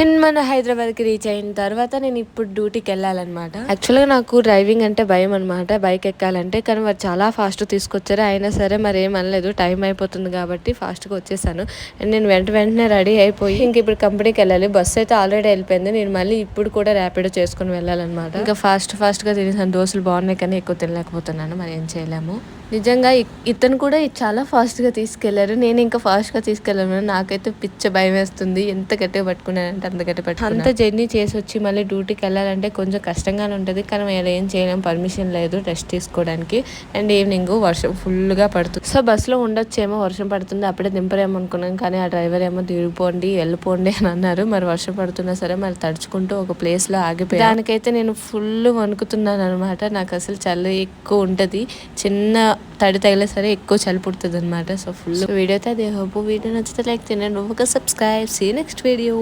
And మన హైదరాబాద్కి reach అయిన తర్వాత నేను ఇప్పుడు డ్యూటీకి వెళ్ళాలన్నమాట. యాక్చువల్గా నాకు డ్రైవింగ్ అంటే భయం అనమాట బైక్ ఎక్కాలంటే కానీ వారు చాలా ఫాస్ట్ తీసుకొచ్చారు. అయినా సరే మరి ఏం అనలేదు టైం అయిపోతుంది కాబట్టి ఫాస్ట్గా వచ్చేసాను. అండ్ నేను వెంట వెంటనే రెడీ అయిపోయి ఇంక ఇప్పుడు కంపెనీకి వెళ్ళాలి. బస్సు అయితే ఆల్రెడీ వెళ్ళిపోయింది. నేను మళ్ళీ ఇప్పుడు కూడా ర్యాపిడో చేసుకుని వెళ్ళాలన్నమాట. ఇంకా ఫాస్ట్ ఫాస్ట్గా తినేసాను. దోశలు బాగున్నాయి కానీ ఎక్కువ తినలేకపోతున్నాను. మరి ఏం చేయలేము. నిజంగా ఇతను కూడా చాలా ఫాస్ట్గా తీసుకెళ్ళారు. నేను ఇంకా ఫాస్ట్గా తీసుకెళ్ళాను. నాకైతే పిచ్చ భయం వేస్తుంది. ఎంత గట్టిగా పట్టుకున్నానంటే. అంత గట్టి అంత జర్నీ చేసి వచ్చి మళ్ళీ డ్యూటీకి వెళ్ళాలంటే కొంచెం కష్టంగానే ఉంటుంది. కానీ మేము ఏం చేయలేం పర్మిషన్ లేదు రెస్ట్ తీసుకోవడానికి. అండ్ ఈవినింగ్ వర్షం ఫుల్గా పడుతుంది సో బస్సులో ఉండొచ్చేమో వర్షం పడుతుంది అప్పుడే దింపరేమో అనుకున్నాం. కానీ ఆ డ్రైవర్ ఏమో తిరిగిపోండి వెళ్ళిపోండి అని అన్నారు. మరి వర్షం పడుతున్నా సరే మరి తడుచుకుంటూ ఒక ప్లేస్లో ఆగిపోయి. దానికైతే నేను ఫుల్ వణుకుతున్నాను అనమాట నాకు అసలు చలి ఎక్కువ ఉంటుంది. చిన్న తడి తగిలే సరే ఎక్కువ చలి పుడుతుంది అనమాట సో ఫుల్ వీడియో అయితే అదే. హోపు వీడియో నచ్చితే లైక్ తినండి ఒక సబ్స్క్రైబ్. See next video